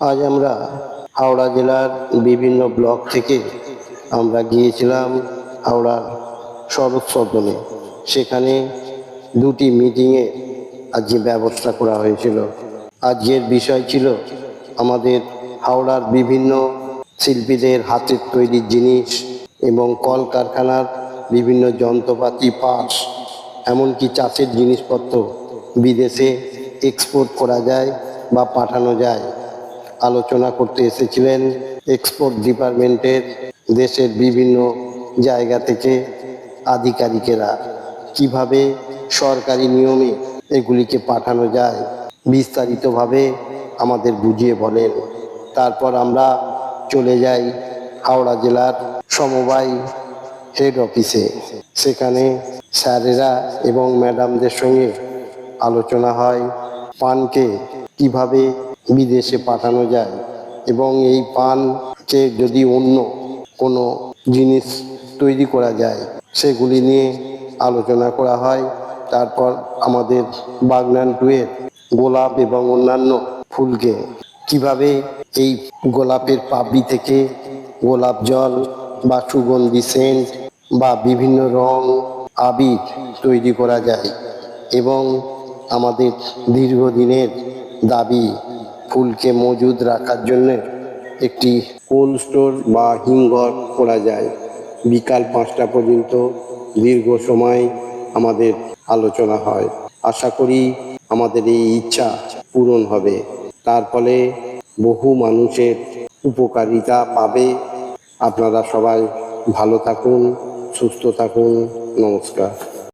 আজ আমরা হাওড়া জেলার বিভিন্ন ব্লক থেকে আমরা গিয়েছিলাম হাওড়ার সড়ক সদনে সেখানে দুটি মিটিংয়ে আজকে ব্যবস্থা করা হয়েছিল। আজকের বিষয় ছিল আমাদের হাওড়ার বিভিন্ন শিল্পীদের হাতের তৈরি জিনিস এবং কলকারখানার বিভিন্ন যন্ত্রপাতি পার্টস এমনকি চাষের জিনিসপত্র বিদেশে এক্সপোর্ট করা যায় বা পাঠানো যায়। আলোচনা করতে এসেছিলেন এক্সপোর্ট ডিপার্টমেন্টের দেশের বিভিন্ন জায়গা থেকে আধিকারিকেরা। কীভাবে সরকারি নিয়মে এগুলিকে পাঠানো যায়, বিস্তারিতভাবে আমাদের বুঝিয়ে বলেন। তারপর আমরা চলে যাই হাওড়া জেলার সমবায় হেড অফিসে সেখানে স্যারেরা এবং ম্যাডামদের সঙ্গে আলোচনা হয় পানকে কীভাবে বিদেশে পাঠানো যায় এবং এই পানকে যদি অন্য কোনো জিনিস তৈরি করা যায়, সেগুলি নিয়ে আলোচনা করা হয়। তারপর আমাদের বাগনান টুয়ের গোলাপ এবং অন্যান্য ফুলকে কীভাবে এই গোলাপের পাপড়ি থেকে গোলাপ জল বা সুগন্ধি সেন্ট বা বিভিন্ন রং, আবির তৈরি করা যায় এবং আমাদের দীর্ঘদিনের দাবি ফুলকে মজুদ রাখার জন্য একটি কোল্ড স্টোর বা হিমঘর করা যায়। বিকাল পাঁচটা পর্যন্ত দীর্ঘ সময় আমাদের আলোচনা হয়। আশা করি আমাদের এই ইচ্ছা পূরণ হবে। তার ফলে বহু মানুষের উপকারিতা পাবে। আপনারা সবাই ভালো থাকুন, সুস্থ থাকুন। নমস্কার।